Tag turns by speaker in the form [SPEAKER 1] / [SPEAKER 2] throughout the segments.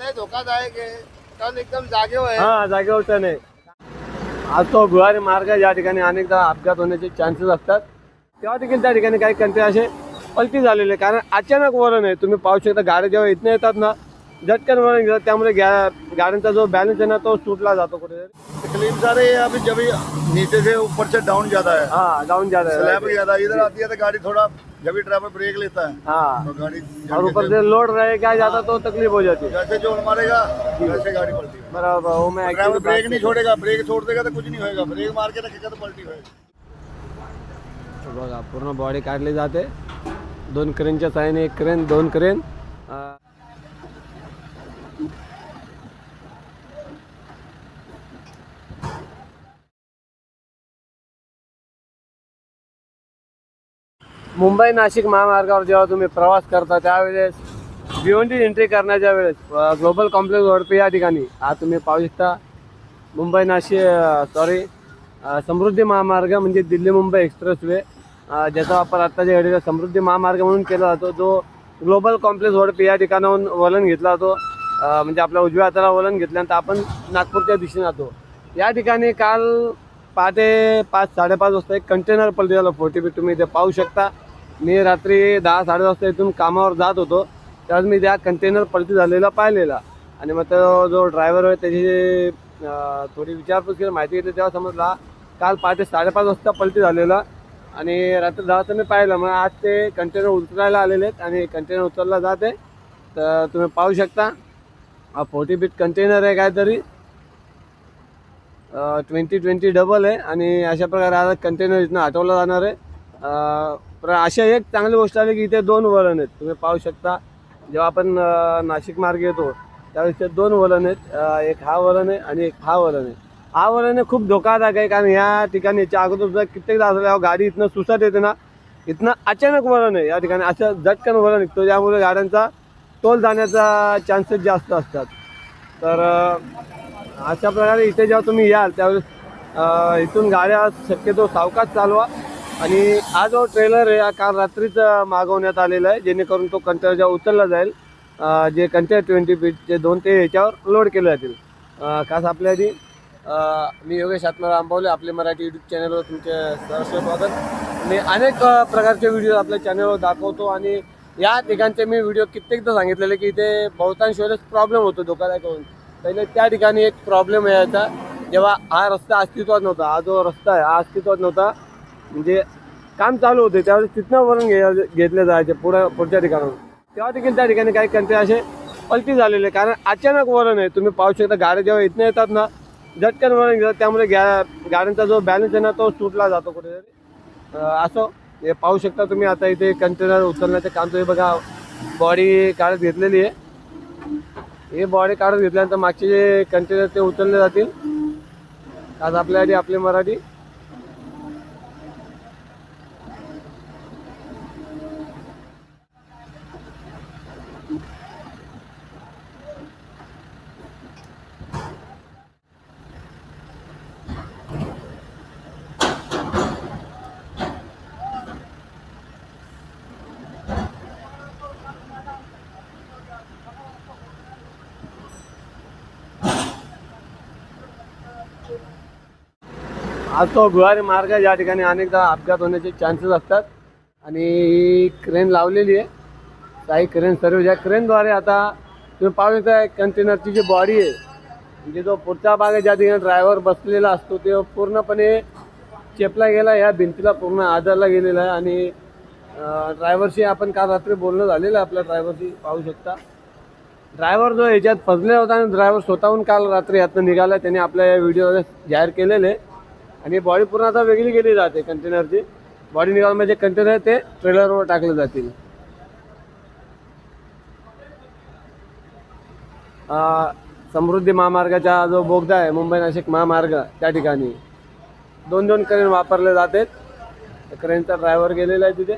[SPEAKER 1] लय धोकादायक आहे. कारण एकदम जागेवर आहे.
[SPEAKER 2] हा जागेवरचा नाही आज तो गुहारी मार्ग आहे, या ठिकाणी अनेकदा अपघात होण्याचे चान्सेस असतात. तेव्हा देखील त्या ठिकाणी काही कंटे असे पलटी झालेले कारण अचानक वरण आहे. तुम्ही पाहू शकता गाड्या जेव्हा इथनं येतात ना झटकन वरण घेतात. त्यामुळे गॅ- गाड्यांचा जो बॅलन्स आहे ना तो सुटला जातो कुठेतरी.
[SPEAKER 1] तकलीफ सर अभी जब नीचे से ऊपर से डाउन ज्यादा है।
[SPEAKER 2] हा डाऊन
[SPEAKER 1] स्लैब
[SPEAKER 2] है.
[SPEAKER 1] ज्यादा इधर आती है तो गाड़ी थोड़ा जब भी ड्राइवर ब्रेक लेता है
[SPEAKER 2] हाँ।
[SPEAKER 1] तो गाड़ी
[SPEAKER 2] और ऊपर से लोड रहे क्या जाता तो तकलीफ़ हो जाती। है
[SPEAKER 1] जैसे ज़ोर मारेगा वैसे गाड़ी पलटी
[SPEAKER 2] बराबर वो मैं
[SPEAKER 1] ड्राइवर ब्रेक नहीं छोड़ेगा ब्रेक छोड़ देगा तो कुछ नहीं होगा ब्रेक मार के रखेगा तो पलटी होगी
[SPEAKER 2] बघा पूर्ण बॉडी काढली जाते। दोन क्रेनच्या साहाय्याने एक क्रेन दोन क्रेन मुंबई नाशिक महामार्गावर जेव्हा तुम्ही प्रवास करता त्यावेळेस भिवंडी एंट्री करण्याच्या वेळेस ग्लोबल कॉम्प्लेक्स वडपे या ठिकाणी हा तुम्ही पाहू शकता. मुंबई नाशिक सॉरी समृद्धी महामार्ग म्हणजे दिल्ली मुंबई एक्सप्रेसवे ज्याचा वापर आत्ताच्या घडीला समृद्धी महामार्ग म्हणून केला जातो जो ग्लोबल कॉम्प्लेक्स वडपे या ठिकाणाहून वलन घेतला जातो. म्हणजे आपल्या उजव्या हाताला वलन घेतल्यानंतर आपण नागपूरच्या दिशेने जातो. या ठिकाणी काल पहाटे पाच साडेपाच वाजता एक कंटेनर पलटी झालं. फोर्टी फीट तुम्ही इथे पाहू शकता. मी रात्री दहा साडे वाजता इथून कामावर जात होतो. त्यावेळेस मी त्या कंटेनर पलटी झालेला पाहिलेला. आणि मग तो जो ड्रायव्हर आहे त्याची थोडी विचारपूस केली माहिती घेतली तेव्हा समजला काल पहाटे साडेपाच वाजता पलटी झालेला. आणि रात्री दहा वाजता मी पाहिलं. मग आज ते कंटेनर उचलायला आलेले आहेत आणि कंटेनर उचलला जात. आहे तर तुम्ही पाहू शकता. हा फोर्टी बीट कंटेनर आहे काहीतरी. ट्वेंटी ट्वेंटी डबल आहे. आणि अशा प्रकारे आता कंटेनर इथनं हटवला जाणार आहे. पण अशा एक चांगली गोष्ट आली की इथे दोन वळण आहेत. तुम्ही पाहू शकता. जेव्हा आपण नाशिक मार्ग येतो त्यावेळेस ते दोन वळण आहेत. एक हा वळण आहे आणि एक हा वळण आहे. हा वळण आहे खूप धोकादायक आहे कारण ह्या ठिकाणी याच्या अगोदर कित्येकदा असलेल्या गाडी इथनं सुसत येते ना. इथनं अचानक वळण आहे. या ठिकाणी असं झटकन वळण निघतो. ज्यामुळे गाड्यांचा तोल जाण्याचा चान्सेस जास्त असतात. तर अशा प्रकारे इथे जेव्हा तुम्ही याल त्यावेळेस इथून गाड्या शक्यतो सावकाश चालवा. आणि हा जो ट्रेलर आहे हा काल रात्रीच मागवण्यात आलेला आहे जेणेकरून तो कंटेनर जेव्हा उचलला जाईल. जे कंटेनर ट्वेंटी फीटचे दोन ते ह्याच्यावर लोड केले जातील. खास आपल्या आधी मी योगेश आत्माराव आंबवले आपले मराठी यूट्यूब चॅनलवर तुमचे सहर्ष स्वागत. मी अनेक प्रकारचे व्हिडिओ आपल्या चॅनलवर दाखवतो आणि या ठिकाणचे मी व्हिडिओ कित्येकदा सांगितलेले की इथे बहुतांश वेळेस प्रॉब्लेम होतो धोकादायक होऊन पहिले त्या ठिकाणी एक प्रॉब्लेम यायचा जेव्हा हा रस्ता अस्तित्वात नव्हता. हा जो रस्ता आहे हा अस्तित्वात नव्हता. म्हणजे काम चालू होते त्यावेळेस तिथनं वरून घे घेतले जायचे पुढं पुढच्या ठिकाणाहून. तेव्हा देखील त्या ठिकाणी काही कंटे असे पलटी झालेले कारण अचानक वरण आहे. तुम्ही पाहू शकता गाड्या जेव्हा इथनं येतात ना झटकन वरण घेतात. त्यामुळे गॅ गाड्यांचा जो बॅलन्स आहे ना तो सुटला जातो कुठेतरी. असो हे पाहू शकता तुम्ही आता इथे कंटेनर उचलण्याचं काम तुम्ही बघा बॉडी काढत घेतलेली आहे. हे बॉडी काढत घेतल्यानंतर मागचे जे कंटेनर ते उचलले जातील. आज आपल्यासाठी आपली मराठी आज तो गुहारी मार्ग आहे या ठिकाणी अनेकदा अपघात होण्याचे चान्सेस असतात. आणि क्रेन लावलेली आहे. काही क्रेन सर्व ज्या क्रेनद्वारे आता तुम्ही पाहू शकता कंटेनरची जी बॉडी आहे म्हणजे जो पुढचा भाग आहे ज्या ठिकाणी ड्रायव्हर बसलेला असतो ते पूर्णपणे चेपला गेला या भिंतीला पूर्ण आदरला गेलेला आहे. आणि ड्रायव्हरशी आपण काल रात्री बोलणं झालेलं आहे आपल्या ड्रायव्हरशी पाहू शकता. ड्रायव्हर जो याच्यात फसलेला होता आणि ड्रायव्हर स्वतःहून काल रात्री यातनं निघाला त्याने आपल्या या व्हिडिओ जाहीर केलेले आणि बॉडी पूर्ण आता वेगळी केली जाते कंटेनरची. बॉडी निघाल म्हणजे कंटेनर ते ट्रेलरवर टाकले जातील. समृद्धी महामार्गाचा जो बोगदा आहे मुंबई नाशिक महामार्ग त्या ठिकाणी दोन दोन क्रेन वापरले जातात. क्रेनचा ड्रायव्हर गेलेला आहे तिथे.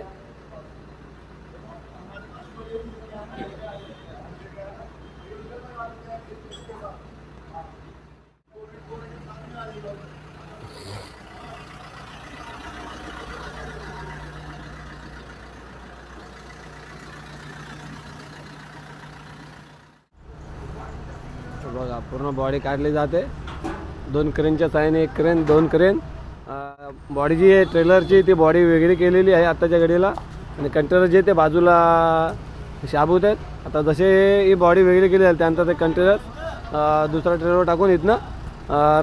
[SPEAKER 2] बघा पूर्ण बॉडी काढली जाते. दोन क्रेनच्या साहाय्याने एक क्रेन दोन क्रेन बॉडी जी आहे ट्रेलरची ती बॉडी वेगळी केलेली आहे आत्ताच्या घडीला. आणि कंटेनर जे ते बाजूला शाबूत आहेत. आता जसे ही बॉडी वेगळी केली आहे त्यानंतर ते कंटेनर दुसरा ट्रेलर टाकून इथनं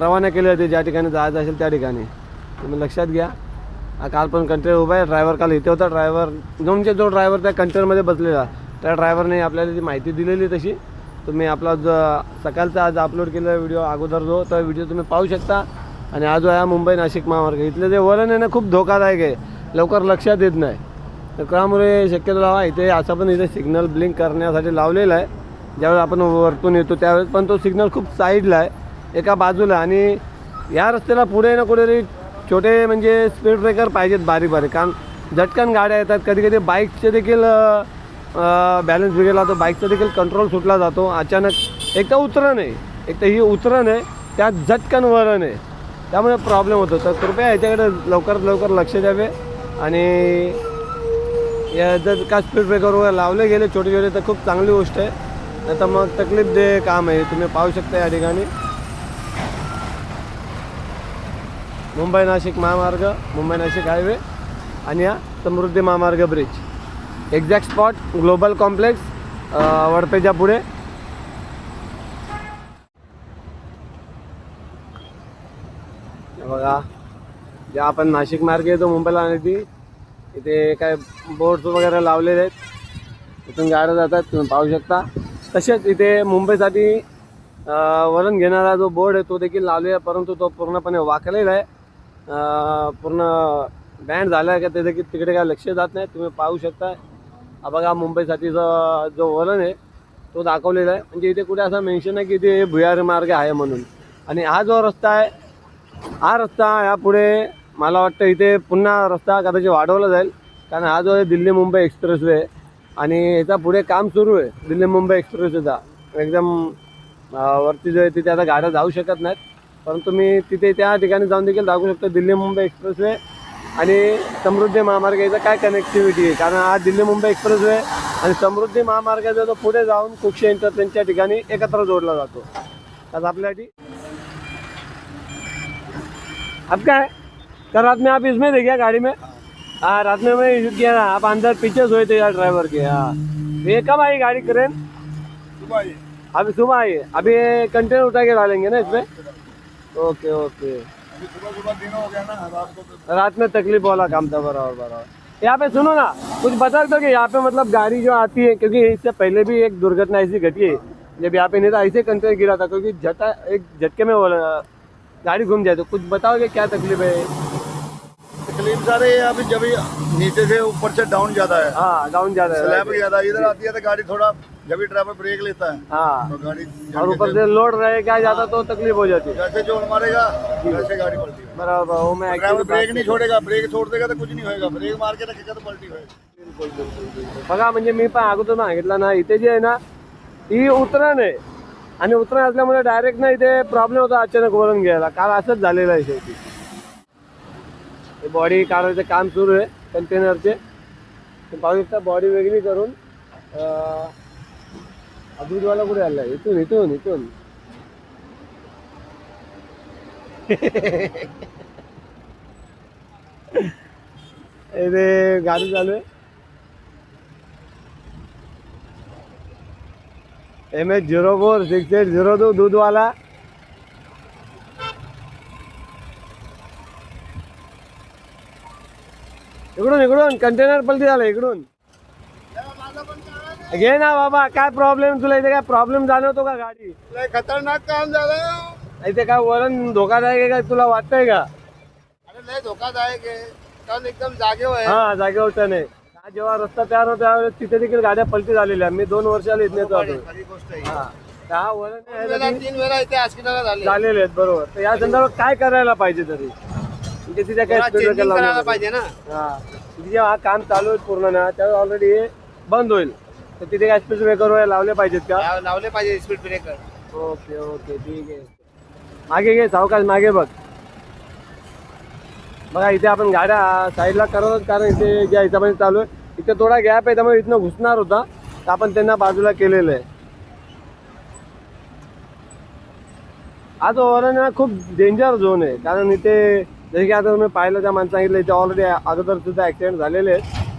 [SPEAKER 2] रवाना केले जाते ज्या ठिकाणी जायचं असेल त्या ठिकाणी. तुम्ही लक्षात घ्या. काल पण कंटेनर उभा आहे ड्रायव्हर काल इथे होता ड्रायव्हर दोनचे जो म्हणजे ड्रायव्हर त्या कंटेनरमध्ये बसलेला त्या ड्रायव्हरने आपल्याला ती माहिती दिलेली तशी. तुम्ही आपला जो सकाळचा आज अपलोड केलेला व्हिडिओ अगोदर जो तो व्हिडिओ तुम्ही पाहू शकता. आणि आज आहे मुंबई नाशिक महामार्ग. इथले जे वळण आहे ना खूप धोकादायक आहे. लवकर लक्षात येत नाही. तर त्यामुळे शक्यतो लावा इथे असं पण इथे सिग्नल ब्लिंक करण्यासाठी लावलेला आहे. ज्यावेळेस आपण वरतून येतो त्यावेळेस पण तो सिग्नल खूप साईडला आहे. एका बाजूला. आणि या रस्त्याला पुढे ना कुठेतरी छोटे म्हणजे स्पीड ब्रेकर पाहिजेत बारीक बारीक कारण झटकन गाड्या येतात. कधी कधी बाईकचे देखील बॅलन्स बिघडला तर बाईकचा देखील कंट्रोल सुटला जातो. अचानक एक तर उतरण आहे. एक तर ही उतरण आहे. त्यात झटकन वरण आहे. त्यामुळे प्रॉब्लेम होतो. तर कृपया याच्याकडे लवकरात लवकर लक्ष द्यावे. आणि या जर का स्पीड ब्रेकर वगैरे लावले गेले छोटे छोटे तर खूप चांगली गोष्ट आहे. नाही तर मग तकलीफ दे काम आहे. तुम्ही पाहू शकता या ठिकाणी. मुंबई नाशिक महामार्ग मुंबई नाशिक हायवे आणि हा Samruddhi Mahamarg bridge exact spot global complex वडपेच्या पुढे. बघा ज्या आपण नाशिक मार्ग येतो मुंबईला आणि ती इथे काय बोर्ड्स वगैरे लावलेले आहेत. इथून गाड्या जातात तुम्ही पाहू शकता. तसेच इथे मुंबईसाठी वरण घेणारा जो बोर्ड आहे तो देखील लावलेला आहे परंतु तो पूर्णपणे वाकलेला आहे. पूर्ण बँड झाला आहे का ते देखील तिकडे काय लक्ष जात नाही तुम्ही पाहू शकता. बघा मुंबईसाठीचा जो वळण आहे तो दाखवलेला आहे. म्हणजे इथे कुठे असं मेन्शन आहे की इथे भुयारी मार्ग आहे म्हणून. आणि हा जो रस्ता आहे हा रस्ता यापुढे मला वाटतं इथे पुन्हा रस्ता कदाचित वाढवला जाईल. कारण हा जो आहे दिल्ली मुंबई एक्सप्रेसवे आणि याचा पुढे काम सुरू आहे दिल्ली मुंबई एक्सप्रेसवेचा. एकदम वरती जो आहे तिथे आता गाड्या जाऊ शकत नाहीत. परंतु मी तिथे त्या ठिकाणी जाऊन देखील दाखवू शकतो दिल्ली मुंबई एक्सप्रेसवे आणि समृद्धी महामार्ग याचा काय कनेक्टिव्हिटी आहे? कारण हा दिल्ली मुंबई एक्सप्रेसवे आणि समृद्धी महामार्ग जो तो पुढे जाऊन कुक्षे इंटरचेंजच्या ठिकाणी एकत्र जोडला जातो. आज आपल्यासाठी अब क्या? है कल रात में आप इसमें थे क्या गाड़ी में. हाँ रात में मैं किया ना आप अंदर पीछे सोए थे यार ड्राइवर के हाँ. ये कब आई गाड़ी क्रेन अभी सुबह आई अभी कंटेनर उठा के डालेंगे ना इसमें? Okay okay.
[SPEAKER 1] सुबह सुबह दिन हो गया ना रात को
[SPEAKER 2] रात में तकलीफ़ वाला काम था बराबर बराबर। यहाँ पे सुनो ना कुछ बता दो कि यहाँ पे मतलब गाड़ी जो आती है क्योंकि इससे पहले भी एक दुर्घटना ऐसी घटी है जब यहाँ पे नहीं था ऐसे कंटेनर गिरा था क्योंकि झटा एक झटके में गाड़ी घूम जाए तो कुछ बताओगे क्या तकलीफ़ है?
[SPEAKER 1] तकलीफ़ सारे अभी जब नीचे से ऊपर से डाउन ज़्यादा है।
[SPEAKER 2] हाँ डाउन ज़्यादा है।
[SPEAKER 1] स्लैब ज़्यादा इधर आती है तो गाड़ी थोड़ा जब भी ड्राइवर ब्रेक लेता है
[SPEAKER 2] हाँ।
[SPEAKER 1] तो गाड़ी
[SPEAKER 2] और ऊपर से लोड रहे क्या जाता तो तकलीफ हो जाती है।
[SPEAKER 1] जैसे जोर मारेगा वैसे गाड़ी पलटी
[SPEAKER 2] बराबर वो मैं
[SPEAKER 1] ड्राइवर ब्रेक नहीं छोड़ेगा ब्रेक छोड़ देगा तो कुछ नहीं होएगा। ब्रेक मार के रखेगा तो पलटी होएगा।
[SPEAKER 2] बघा म्हणजे मी पण अगोदर सांगितलं ना इथे जे आहे ना ही उतरण आहे. आणि उतरण असल्यामुळे डायरेक्ट ना इथे प्रॉब्लेम होता अचानक वळण घ्यायला. काल असंच झालेलं आहे शेवटी. हे बॉडी काढायचं काम सुरू आहे कंटेनरचे पाहू शकता बॉडी वेगळी करून दूधवाला कुठे आला? इथून इथून इथून. रे गाडी चालू आहे. M H zero four six eight zero two दूधवाला. इकडून इकडून कंटेनर पलटी झाला इकडून. घे ना बाबा काय प्रॉब्लेम तुला इथे काय प्रॉब्लेम जाणवतो का गाडी?
[SPEAKER 1] लय खतरनाक काम झालं.
[SPEAKER 2] इथे काय वरण धोकादायक आहे का तुला वाटतंय का?
[SPEAKER 1] अरे लय धोकादायक आहे. कारण एकदम जागेवर आहे
[SPEAKER 2] हा जागेवर नाही हा जेव्हा रस्ता तयार होता त्यावेळेस तिथे देखील गाड्या पलटी झालेल्या. मी दोन वर्षाला जातो
[SPEAKER 1] खरी गोष्ट आहे.
[SPEAKER 2] हा तर हा वरण आहे ना
[SPEAKER 1] वेळा-
[SPEAKER 2] ती-
[SPEAKER 1] तीन वेळा इथे हॉस्पिटलला झाले.
[SPEAKER 2] झालेले आहेत बरोबर. तर या संदर्भात काय करायला पाहिजे तरी? म्हणजे तिथे काय
[SPEAKER 1] करायला
[SPEAKER 2] पाहिजे.
[SPEAKER 1] ना.
[SPEAKER 2] हा तिथे जेव्हा हा काम चालू आहे पूर्ण ना त्यावेळेस ऑलरेडी हे बंद होईल. तर तिथे काय स्पीड ब्रेकर वगैरे लावले पाहिजेत का?
[SPEAKER 1] लाव- लावले पाहिजे स्पीड ब्रेकर
[SPEAKER 2] ओके ओके ठीक आहे. मागे घे सावकाश मागे बघ. बघा इथे आपण गाड्या साईडला करत कारण इथे ज्या हिशोबाने चालू आहे इथे थोडा गॅप आहे त्यामुळे इथनं घुसणार होता. तर आपण त्यांना बाजूला केलेलं आहे. आज ना खूप डेंजर झोन आहे. कारण इथे जसे की आता तुम्ही पाहिलं त्या माणसं सांगितलं इथे ऑलरेडी अगोदर सुद्धा ॲक्सिडेंट झालेले आहेत.